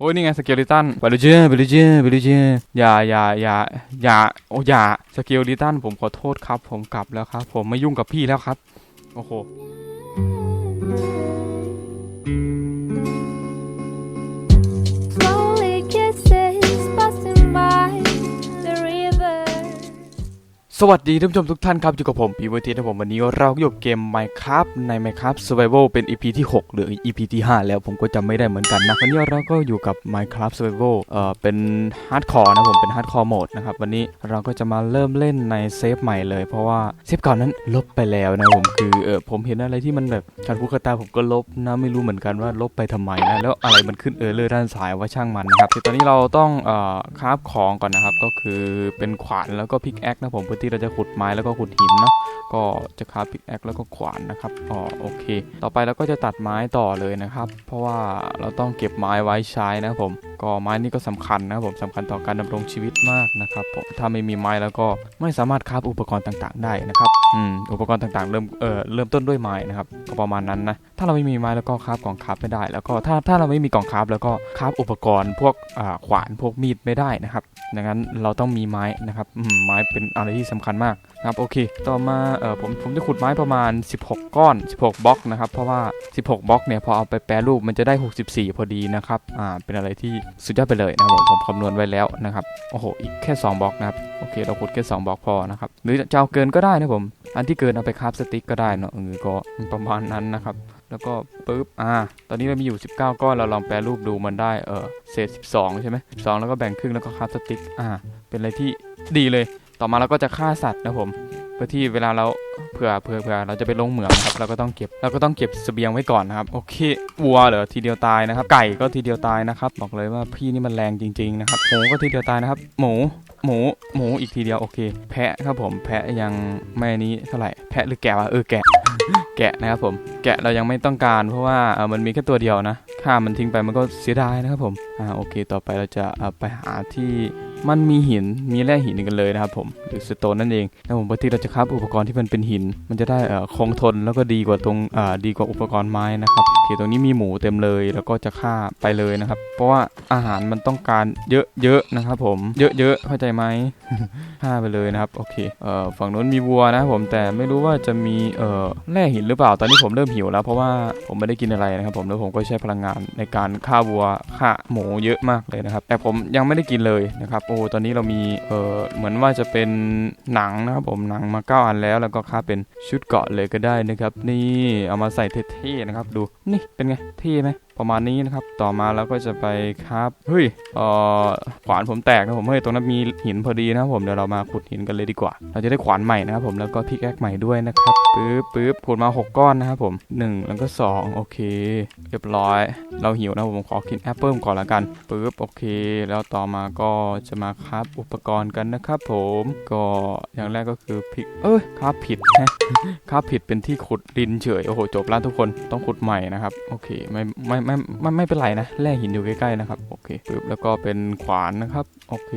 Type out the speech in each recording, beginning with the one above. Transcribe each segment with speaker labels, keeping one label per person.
Speaker 1: โอ้ยนี่ไงสเกลิตันไปเลยเจ้ไปเลยเจ้ไปเลยเจ้อย่าอย่าอย่าอย่าโอ้อย่าสเกลิตันผมขอโทษครับ ผมกลับแล้วครับ ผมไม่ยุ่งกับพี่แล้วครับ โอ้โห สวัสดีท่านผู้ชมทุกท่านครับอยู่กับผมพีวทีนะผมวันนี้เราก็อยู่กับเกม Minecraft ใน Minecraft Survival เป็น EP ที่ 6 หรือ EP ที่ 5 แล้วผมก็จำไม่ได้เหมือนกันนะ วันนี้เราก็อยู่กับ Minecraft Survival เอ่อเป็น Hardcore นะผมเป็น Hardcore Mode นะครับ วันนี้เราก็จะมาเริ่มเล่นในเซฟใหม่เลย เพราะว่าเซฟเก่านั้นลบไปแล้วนะผมคือเออผมเห็นอะไรที่มันแบบการพูดตาผมก็ลบนะไม่รู้เหมือนกันว่าลบไปทำไมนะแล้วอะไรมันขึ้นเออเลอร์ด้านซ้ายว่าช่างมันนะครับตอนนี้เราต้องเอ่อคราฟของก่อนนะครับก็คือเป็นขวานแล้วก็พิกแอคนะผมเพื่อที่เราจะขุดไม้แล้วก็ขุดหินเนาะก็จะคาพิกแอคแล้วก็ขวานนะครับอ๋อโอเค ต่อไปเราก็จะตัดไม้ต่อเลยนะครับ เพราะว่าเราต้องเก็บไม้ไว้ใช้นะผม ก็ไม้นี่ก็สำคัญนะครับผมสำคัญต่อการดำรงชีวิตมากนะครับผมถ้าไม่มีไม้แล้วก็ไม่สามารถคราฟอุปกรณ์ต่างๆ ได้นะครับอืมอุปกรณ์ต่างๆ เริ่มเอ่อเริ่มต้นด้วยไม้นะครับก็ประมาณนั้นนะถ้าเราไม่มีไม้แล้วก็คราฟกล่องคราฟไม่ได้ แล้วก็ถ้าถ้าเราไม่มีกล่องคราฟแล้วก็คราฟอุปกรณ์พวกอ่าขวานพวกมีดไม่ได้นะครับดังนั้นเราต้องมีไม้นะครับอืมไม้เป็นอะไรที่สำคัญมากนะครับโอเค ต่อมาเออผมผมจะขุดไม้ประมาณ 16 ก้อน 16 บล็อกนะครับเพราะว่า 16 บล็อกเนี่ยพอเอาไปแปรรูปมันจะได้ 64 พอดีนะครับอ่าเป็นอะไรที่สุดยอดไปเลยนะครับผมผมคำนวณไว้แล้วนะครับโอ้โหอีกแค่ 2 บล็อกนะครับโอเค เราขุดแค่ 2 บล็อกพอนะครับหรือจะเอาเกินก็ได้นะผมอันที่เกินเอาไปคราฟสติ๊กก็ได้เนาะเออก็ประมาณนั้นนะครับแล้วก็ปุ๊บ อ่า ตอนนี้เรามีอยู่ 19 ก้อน เราลองแปรรูปดูมันได้ เออเศษ 12 ใช่ไหม12 แล้วก็แบ่งครึ่งแล้วก็คราฟสติ๊ก อ่า เป็นอะไรที่ดีเลย ต่อมาเราก็จะฆ่าสัตว์นะผมเพื่อที่เวลาเราเผื่อเผื่อเผื่อเราจะไปลงเหมืองนะครับเราก็ต้องเก็บเราก็ต้องเก็บเสบียงไว้ก่อนนะครับโอเควัวเหรอทีเดียวตายนะครับ ไก่ก็ทีเดียวตายนะครับบอกเลยว่าพี่นี่มันแรงจริงๆนะครับหมูก็ทีเดียวตายนะครับหมูหมูหมูอีกทีเดียวโอเค แพะครับผมแพะยังไม่นี้เท่าไหร่แพะหรือแกะวะเออแกะแกะนะครับผมแกะเรายังไม่ต้องการเพราะว่าเออมันมีแค่ตัวเดียวนะฆ่ามันทิ้งไปมันก็เสียดายนะครับผมอ่าโอเค ต่อไปเราจะไปหาที่ มันมีหินมีแร่หินกันเลยนะครับผมหรือสโตนนั่นเองนะผมเพื่อที่เราจะคราฟอุปกรณ์ที่มันเป็นหิน มันจะได้เอ่อคงทนแล้วก็ดีกว่าตรงอ่าดีกว่าอุปกรณ์ไม้นะครับโอเคตรงนี้มีหมูเต็มเลยแล้วก็จะฆ่าไปเลยนะครับ เพราะว่าอาหารมันต้องการเยอะๆนะครับผมเยอะๆเข้าใจไหมฆ่าไปเลยนะครับโอเคเอ่อฝั่งนู้นมีวัวนะครับผมแต่ไม่รู้ว่าจะมีเอ่อแร่หินหรือเปล่าตอนนี้ผมเริ่มหิวแล้ว เพราะว่าผมไม่ได้กินอะไรนะครับผมแล้วผมก็ใช้พลังงานในการฆ่าวัวฆ่าหมูเยอะมากเลยนะครับ แต่ผมยังไม่ได้กินเลยนะครับโอ้ตอนนี้เรามีเออเหมือนว่าจะเป็นหนังนะครับผมหนังมาเก้าอันแล้วแล้วก็ค่าเป็นชุดเกาะเลยก็ได้นะครับ นี่เอามาใส่เท่ๆนะครับ ดูนี่เป็นไงเท่ไหม ประมาณนี้นะครับ ต่อมาเราก็จะไปครับเฮ้ยเอ่อขวานผมแตกนะผมเฮ้ยตรงนั้นมีหินพอดีนะครับผมเดี๋ยวเรามาขุดหินกันเลยดีกว่า เราจะได้ขวานใหม่นะครับผมแล้วก็พิกแอคใหม่ด้วยนะครับปึ๊บปึ๊บขุดมา 6 ก้อนนะครับผม 1 แล้วก็ 2 โอเค เรียบร้อย เราหิวนะผมขอกินแอปเปิลก่อนละกันปึ๊บโอเค แล้วต่อมาก็จะมาครับอุปกรณ์กันนะครับผมก็อย่างแรกก็คือพิกเอ้ยครับผิดฮะครับผิดเป็นที่ขุดดินเฉยโอ้โหจบแล้วทุกคนต้องขุดใหม่นะครับโอเคไม่ไม่ไม่ไม่ไม่เป็นไรนะแร่หินอยู่ใกล้ๆนะครับโอเคปึ๊บแล้วก็เป็นขวานนะครับโอเค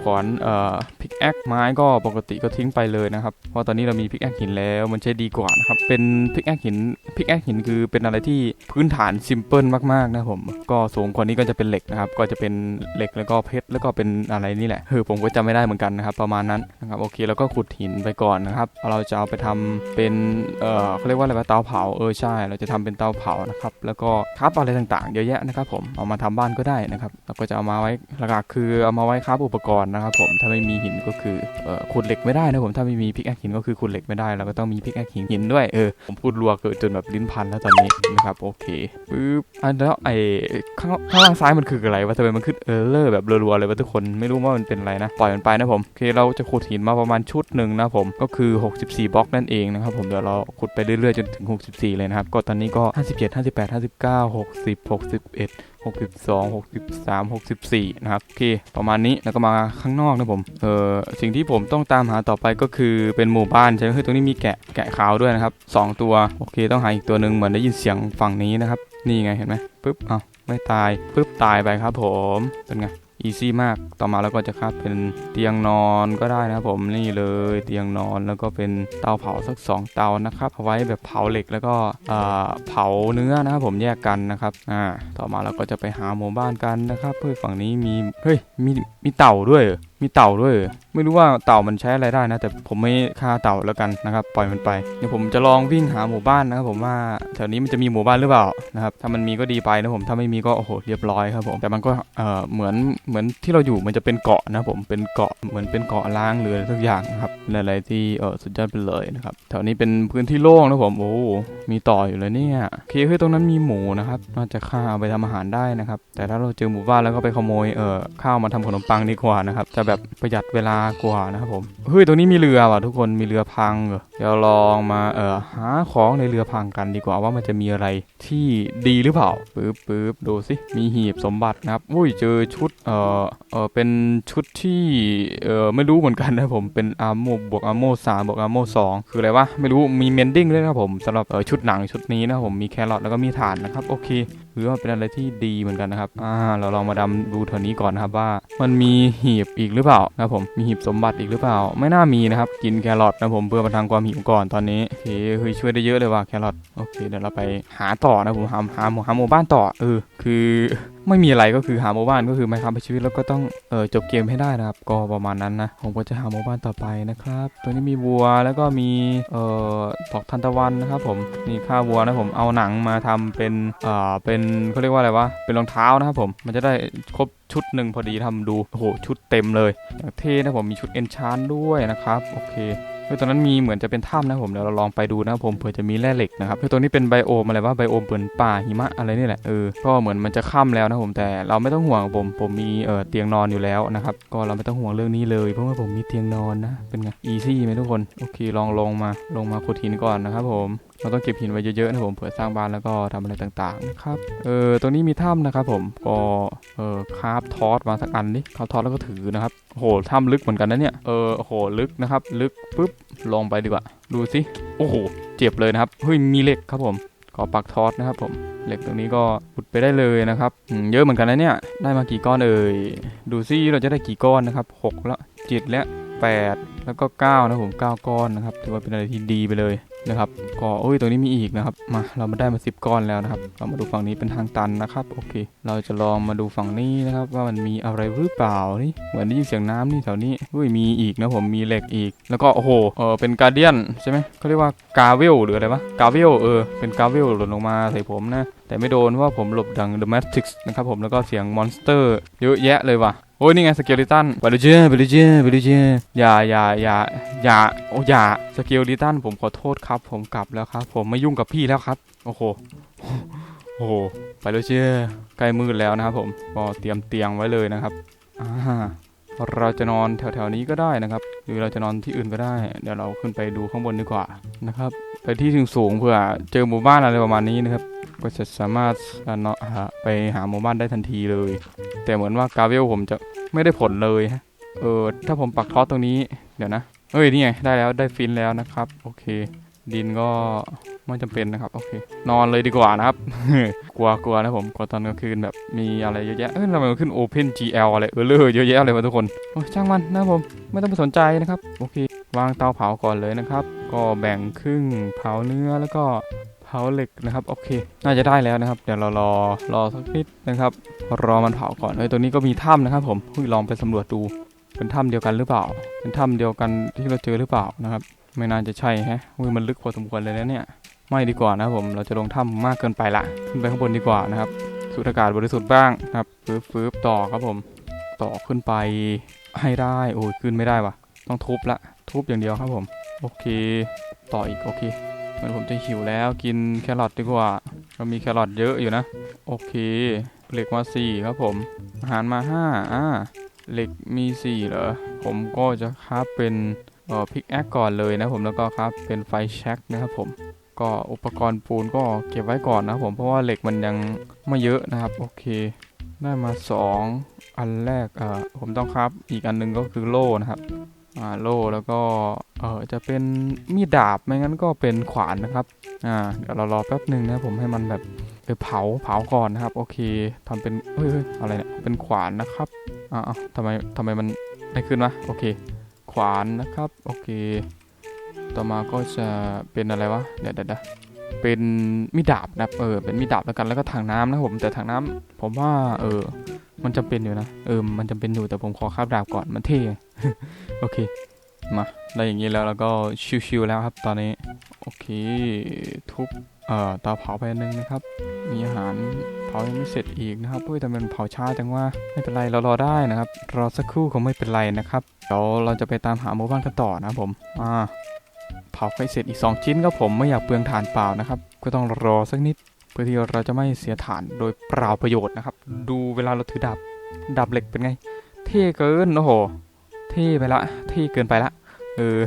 Speaker 1: ขวานเอ่อพิกแอคไม้ก็ปกติก็ทิ้งไปเลยนะครับเพราะตอนนี้เรามีพิกแอคหินแล้วมันใช้ดีกว่านะครับเป็นพิกแอคหินพิกแอคหินคือเป็นอะไรที่พื้นฐานซิมเพิลมากๆนะผมก็สูงกว่านี้ก็จะเป็นเหล็กนะครับก็จะเป็นเหล็กแล้วก็เพชรแล้วก็เป็นอะไรนี่แหละเออผมก็จำไม่ได้เหมือนกันนะครับประมาณนั้นนะครับโอเคแล้วก็ขุดหินไปก่อนนะครับเราจะเอาไปทำเป็นเอ่อเขาเรียกว่าอะไรวะเตาเผาเออใช่ เราจะทำเป็นเตาเผานะครับแล้วก็ครับอะไรต่างๆเยอะแยะนะครับผมเอามาทำบ้านก็ได้นะครับเราก็จะเอามาไว้หลักๆคือเอามาไว้ครับอุปกรณ์นะครับผมถ้าไม่มีหินก็คือเอ่อขุดเหล็กไม่ได้นะผมถ้าไม่มีพิกแอคหินก็คือขุดเหล็กไม่ได้เราก็ต้องมีพิกแอคหินหินด้วยเออผมพูดรัวเกิดจนแบบลิ้นพันแล้วตอนนี้นะครับโอเคปึ๊บอันแล้วไอ้ข้างข้างล่างซ้ายมันคืออะไรวะทำไมมันขึ้นเออเลอร์แบบรัวๆเลยวะทุกคนไม่รู้ว่ามันเป็นอะไรนะปล่อยมันไปนะผมโอเคเราจะขุดหินมาประมาณชุดหนึ่งนะผมก็คือ 64บล็อกนั่นเองนะครับผมเดี๋ยวเราขุดไปเรื่อยๆจนถึง 64 เลยนะครับก็ตอนนี้ก็ 57 58 59 60 61 62 63 64 นะครับ โอเค ประมาณนี้แล้วก็มาข้างนอกนะผม เออสิ่งที่ผมต้องตามหาต่อไปก็คือเป็นหมู่บ้านใช่ไหมคือตรงนี้มีแกะแกะขาวด้วยนะครับสองตัว โอเค ต้องหาอีกตัวหนึ่งเหมือนได้ยินเสียงฝั่งนี้นะครับ นี่ไงเห็นไหมปึ๊บเอาไม่ตายปึ๊บตายไปครับผม เป็นไง อีซี่มาก ต่อมาเราก็จะครับเป็นเตียงนอนก็ได้นะครับผมนี่เลยเตียงนอนแล้วก็เป็นเตาเผาสักสองเตานะครับเอาไว้แบบเผาเหล็กแล้วก็เผาเนื้อนะครับผมแยกกันนะครับอ่าต่อมาเราก็จะไปหาหมู่บ้านกันนะครับเพื่อฝั่งนี้มีเฮ้ยมีมีเต่าด้วย มีเต่าด้วย ไม่รู้ว่าเต่ามันใช้อะไรได้นะ แต่ผมไม่ฆ่าเต่าแล้วกันนะครับ ปล่อยมันไป เดี๋ยวผมจะลองวิ่งหาหมู่บ้านนะครับผมว่าแถวนี้มันจะมีหมู่บ้านหรือเปล่านะครับ ถ้ามันมีก็ดีไปนะผม ถ้าไม่มีก็โอ้โหเรียบร้อยครับผม แต่มันก็เอ่อเหมือนเหมือนที่เราอยู่มันจะเป็นเกาะนะผม เป็นเกาะเหมือนเป็นเกาะล้างเรืออะไรทุกอย่างนะครับอะไรที่เออสุดยอดไปเลยนะครับ แถวนี้เป็นพื้นที่โล่งนะผม โอ้มีต่ออยู่เลยเนี่ยโอเคเฮ้ยตรงนั้นมีหมูนะครับน่าจะฆ่าเอาไปทำอาหารได้นะครับ แต่ถ้าเราเจอหมู่บ้านแล้วก็ไปขโมยเออข้าวมาทำขนมปังดีกว่านะครับจะแบบประหยัดเวลากว่านะครับผมเฮ้ยตรงนี้มีเรือว่ะทุกคนมีเรือพังเหรอเดี๋ยวลองมาเออหาของในเรือพังกันดีกว่าว่ามันจะมีอะไรที่ดีหรือเปล่าปึ๊บปึ๊บดูสิมีหีบสมบัตินะครับอุ้ยเจอชุดเออเออเป็นชุดที่เออไม่รู้เหมือนกันนะผมเป็นอาร์โมบวกอาร์โมสามบวกอาร์โมสองคืออะไรวะไม่รู้มีเมนดิ้งด้วยนะครับผมสำหรับเออชุดหนังชุดนี้นะผมมีแครอทแล้วก็มีถ่านนะครับโอเค ถือว่าเป็นอะไรที่ดีเหมือนกันนะครับ อ่า เราลองมาดำดูแถวนี้ก่อนนะครับว่า มันมีหีบอีกหรือเปล่านะผม มีหีบสมบัติอีกหรือเปล่า ไม่น่ามีนะครับ กินแครอทนะผมเพื่อบรรทังความหิวก่อนตอนนี้โอเคเฮ้ยช่วยได้เยอะเลยว่ะแครอท โอเค เดี๋ยวเราไปหาต่อนะผม หาหาหมู่หาหมู่บ้านต่อ เออ คือ ไม่มีอะไรก็คือหาหมู่บ้านก็คือไม่ครับไปชีวิตแล้วก็ต้องเออจบเกมให้ได้นะครับ ก็ประมาณนั้นนะผมก็จะหาหมู่บ้านต่อไปนะครับ ตัวนี้มีวัวแล้วก็มีเอ่อดอกทานตะวันนะครับ ผมนี่ข้าวัวนะผมเอาหนังมาทำเป็นเอ่อเป็นเขาเรียกว่าอะไรวะเป็นรองเท้านะครับผมมันจะได้ครบ ชุดหนึ่งพอดีทำดู โอ้โห ชุดเต็มเลยอย่างเท่นะผมมีชุดเอนชานด้วยนะครับ โอเคเฮ้ยตอนนั้นมีเหมือนจะเป็นถ้ำนะผมเดี๋ยวเราลองไปดูนะผมเผื่อจะมีแร่เหล็กนะครับเฮ้ยตัวนี้เป็นไบโอมอะไรวะไบโอมเปิดป่าหิมะอะไรนี่แหละเออก็เหมือนมันจะค่ำแล้วนะผมแต่เราไม่ต้องห่วงผมผมมีเออเตียงนอนอยู่แล้วนะครับก็เราไม่ต้องห่วงเรื่องนี้เลยเพราะว่าผมมีเตียงนอนนะเป็นไงอีซี่ไหมทุกคนโอเคลองลงมาลงมาขุดหินก่อนนะครับผม เราต้องเก็บหินไว้เยอะๆนะผมเผื่อสร้างบ้านแล้วก็ทำอะไรต่างๆนะครับเออตัวนี้มีถ้ำนะครับผมก็เออคาฟทอสมาสักอันดิคาฟทอสแล้วก็ถือนะครับโหถ้ำลึกเหมือนกันนะเนี่ยเออโหลึกนะครับ ลึกปุ๊บลงไปดีกว่า ดูสิโอ้โหเจ็บเลยนะครับเฮ้ยมีเหล็กครับผมขอปักทอสนะครับผมเหล็กตรงนี้ก็ขุดไปได้เลยนะครับเยอะเหมือนกันนะเนี่ยได้มากี่ก้อนเอ่ยดูซิเราจะได้กี่ก้อนนะครับหกแล้วเจ็ดแล้วแปดแล้วก็เก้านะผมเก้าก้อนนะครับถือว่าเป็นอะไรที่ดีไปเลย นะครับก็โอ้ยตรงนี้มีอีกนะครับมาเรามาได้มาสิบก้อนแล้วนะครับ เรามาดูฝั่งนี้เป็นทางตันนะครับโอเค เราจะลองมาดูฝั่งนี้นะครับ ว่ามันมีอะไรหรือเปล่านี่เหมือนได้ยินเสียงน้ำนี่แถวนี้อุ้ยมีอีกนะผมมีเหล็กอีก แล้วก็โอ้โหเออเป็นการเดียนใช่ไหมเขาเรียกว่ากาเวลหรืออะไรวะกาเวลเออเป็นกาเวลหล่นลงมาใส่ผมนะแต่ไม่โดนเพราะว่าผมหลบดัง The Matrix นะครับผมแล้วก็เสียงมอนสเตอร์เยอะแยะเลยว่ะ โอ้ยนี่ไงสเกลิตันไปเลยเจ้ไปเลยเจ้ไปเลยเจ้อย่าอย่าอย่าอย่าโอ้อย่าสเกลิตันผมขอโทษครับ ผมกลับแล้วครับ ผมไม่ยุ่งกับพี่แล้วครับ โอ้โหโอ้โหไปเลยเจ้ใกล้มืดแล้วนะครับ ผมก็เตรียมเตียงไว้เลยนะครับอ่าเราจะนอนแถวๆนี้ก็ได้นะครับ หรือเราจะนอนที่อื่นก็ได้ เดี๋ยวเราขึ้นไปดูข้างบนดีกว่านะครับ ไปที่ถึงสูงๆเพื่อเจอหมู่บ้านอะไรประมาณนี้นะครับ ก็จะสามารถเนาะหาไปหาหมู่บ้านได้ทันทีเลย แต่เหมือนว่ากาเวลผมจะไม่ได้ผลเลยฮะเออถ้าผมปักทอสตรงนี้เดี๋ยวนะเอ้ยนี่ไงได้แล้วได้ฟินแล้วนะครับ โอเค ดินก็ไม่จำเป็นนะครับโอเค นอนเลยดีกว่านะครับ กลัวกลัวนะผมกลัวตอนกลางคืนแบบมีอะไรเยอะแยะเอ้ยทำไมมันขึ้น Open GL อะไรเออเลอเยอะแยะเลยวะทุกคนโอ้ยช่างมันนะผมไม่ต้องไปสนใจนะครับโอเค วางเตาเผาก่อนเลยนะครับ ก็แบ่งครึ่งเผาเนื้อแล้วก็ เผาเหล็กนะครับโอเค น่าจะได้แล้วนะครับ เดี๋ยวเรารอรอสักนิดนะครับ รอมันเผาก่อนเฮ้ยตัวนี้ก็มีถ้ำนะครับ ผมเฮ้ยลองไปสำรวจดูเป็นถ้ำเดียวกันหรือเปล่า เป็นถ้ำเดียวกันที่เราเจอหรือเปล่านะครับ ไม่น่าจะใช่ฮะเฮ้ยมันลึกพอสมควรเลยนะเนี่ย ไม่ดีกว่านะครับผม เราจะลงถ้ำมากเกินไปละ ขึ้นไปข้างบนดีกว่านะครับ สูดอากาศบริสุทธิ์บ้างนะครับฟื้บฟื้บต่อครับผม ต่อขึ้นไปให้ได้ โอ้ยขึ้นไม่ได้วะต้องทุบละ ทุบอย่างเดียวครับผม โอเค ต่ออีก โอเค เหมือนผมจะหิวแล้วกินแครอทดีกว่าเรามีแครอทเยอะอยู่นะ โอเค เหล็กมาสี่ครับผม อาหารมาห้าอ่าเหล็กมีสี่เหรอ ผมก็จะคราฟเป็นเอ่อพิกแอคก่อนเลยนะผมแล้วก็ครับเป็นไฟแช็กนะครับผมก็อุปกรณ์ปูนก็เก็บไว้ก่อนนะผมเพราะว่าเหล็กมันยังไม่เยอะนะครับ โอเค ได้มาสองอันแรกเอ่อผมต้องครับอีกอันหนึงก็คือโล่นะครับ อ่าโล่แล้วก็เออจะเป็นมีดดาบไม่งั้นก็เป็นขวานนะครับอ่าเดี๋ยวเรารอแป๊บหนึ่งนะผมให้มันแบบเออเผาเผาก่อนนะครับ โอเคทำเป็นเฮ้ยอะไรเนี่ยเป็นขวานนะครับอ้าวอ้าวทำไมทำไมมันไม่ขึ้นวะโอเค ขวานนะครับโอเค ต่อมาก็จะเป็นอะไรวะเดี๋ยวเดี๋ยวเดี๋ยวเป็นมีดดาบนะเออเป็นมีดดาบแล้วกันแล้วก็ถังน้ำนะผมแต่ถังน้ำผมว่าเออ มันจำเป็นอยู่นะ เออ มันจำเป็นอยู่แต่ผมขอคาบดาบก่อน มันเท่ โอเค มา ได้อย่างนี้แล้วแล้วก็ชิวๆแล้วครับตอนนี้ โอเค ทุบ เอ่อตาเผาไปนึงนะครับ มีอาหารเผายังไม่เสร็จอีกนะครับเฮ้ยแต่มันเผาช้าจังว่า ไม่เป็นไร เรารอได้นะครับ รอสักครู่คงไม่เป็นไรนะครับ เดี๋ยวเราจะไปตามหาหมู่บ้านกันต่อนะผม อ่า เผาให้เสร็จอีก 2 ชิ้นครับผมไม่อยากเปลืองถ่านเปล่านะครับ ก็ต้องรอสักนิด เพื่อที่เราจะไม่เสียถ่านโดยเปล่าประโยชน์นะครับ ดูเวลาเราถือดาบดาบเหล็กเป็นไง เท่เกินโอ้โหเท่ไปละเท่เกินไปละเออ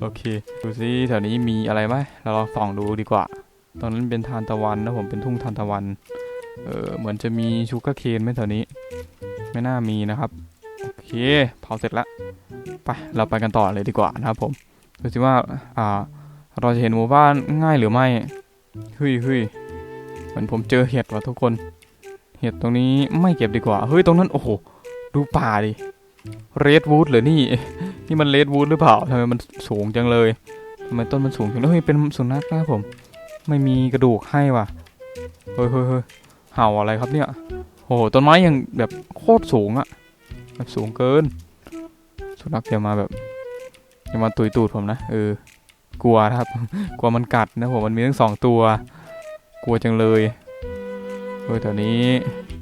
Speaker 1: โอเค ดูซิแถวนี้มีอะไรไหมเราลองส่องดูดีกว่า ตอนนั้นเป็นทานตะวันนะผมเป็นทุ่งทานตะวัน เออเหมือนจะมีชูการ์เคนไหมแถวนี้ ไม่น่ามีนะครับ โอเคเผาเสร็จแล้วไปเราไปกันต่อเลยดีกว่านะครับผมดูสิว่า อ่า เราจะเห็นหมู่บ้านง่ายหรือไม่เฮ้ยเฮ้ย เหมือนผมเจอเห็ดว่ะทุกคน เห็ดตรงนี้ไม่เก็บดีกว่า เฮ้ย ตรงนั้น โอ้โห ดูป่าดิ เรดวูดเหรอนี่ นี่มันเรดวูดหรือเปล่าทำไมมันสูงจังเลยทำไมต้นมันสูงจังเลยเฮ้ย เป็นสุนัขนะผม ไม่มีกระดูกให้ว่ะ เฮ้ยเฮ้ยเฮ้ยเห่าอะไรครับเนี่ย โอ้โห ต้นไม้ยังแบบโคตรสูงอะแบบสูงเกิน สุนัขอย่ามาแบบอย่ามาตุยตูดผมนะ เออ กลัวนะครับ กลัวมันกัดนะผม มันมีทั้งสองตัว กลัวจังเลยเออแต่นี้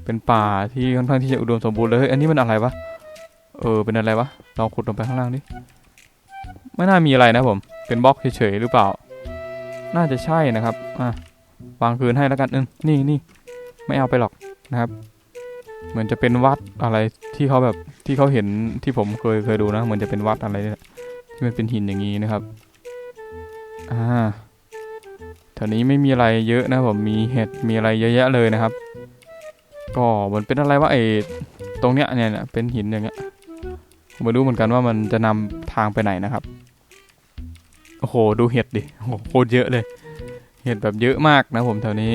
Speaker 1: เป็นป่าที่ค่อนข้างที่จะอุดมสมบูรณ์เลยเฮ้ยอันนี้มันอะไรวะ เออ เป็นอะไรวะ ลองขุดลงไปข้างล่างดิ ไม่น่ามีอะไรนะผม เป็นบล็อกเฉยๆหรือเปล่า น่าจะใช่นะครับ อะ วางคืนให้แล้วกันเออนี่นี่ ไม่เอาไปหรอกนะครับ เหมือนจะเป็นวัดอะไรที่เขาแบบที่เขาเห็นที่ผมเคยเคยดูนะ เหมือนจะเป็นวัดอะไรเนี่ยที่มันเป็นหินอย่างนี้นะครับ อ่า แถวนี้ไม่มีอะไรเยอะนะผมมีเห็ดมีอะไรเยอะแยะเลยนะครับ ก็เหมือนเป็นอะไรวะไอ้ตรงเนี้ยเนี่ยเนี่ยเป็นหินอย่างเงี้ยผมไม่รู้เหมือนกันว่ามันจะนำทางไปไหนนะครับโอ้โหดูเห็ดดิโอ้โหโคตรเยอะเลย เห็ดแบบเยอะมากนะผมแถวนี้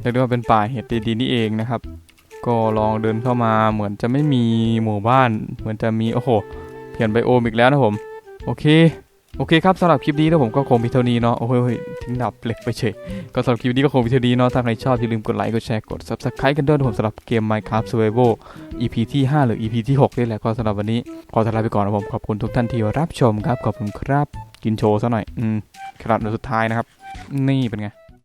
Speaker 1: เรียกได้ว่าเป็นป่าเห็ดดีๆนี่เองนะครับ ก็ลองเดินเข้ามาเหมือนจะไม่มีหมู่บ้าน เหมือนจะมีโอ้โหเปลี่ยนไบโอมอีกแล้วนะผม โอเค โอเคครับสำหรับคลิปนี้นะผมก็คงมีเท่านี้เนาะโอ้โหเฮ้ยทิ้งดับเหล็กไปเฉยก็สำหรับคลิปนี้ก็คงมีเท่านี้เนาะถ้าใครชอบอย่าลืมกดไลค์กดแชร์กด subscribe กันด้วยนะผมสำหรับเกม Minecraft Survival EP ที่ 5 หรือ EP ที่6นี่แหละก็สำหรับวันนี้ขอลาไปก่อนนะผมขอบคุณทุกท่านที่รับชมครับขอบคุณครับกินโชว์ซะหน่อยอืมขนาดสุดท้ายนะครับ นี่เป็นไง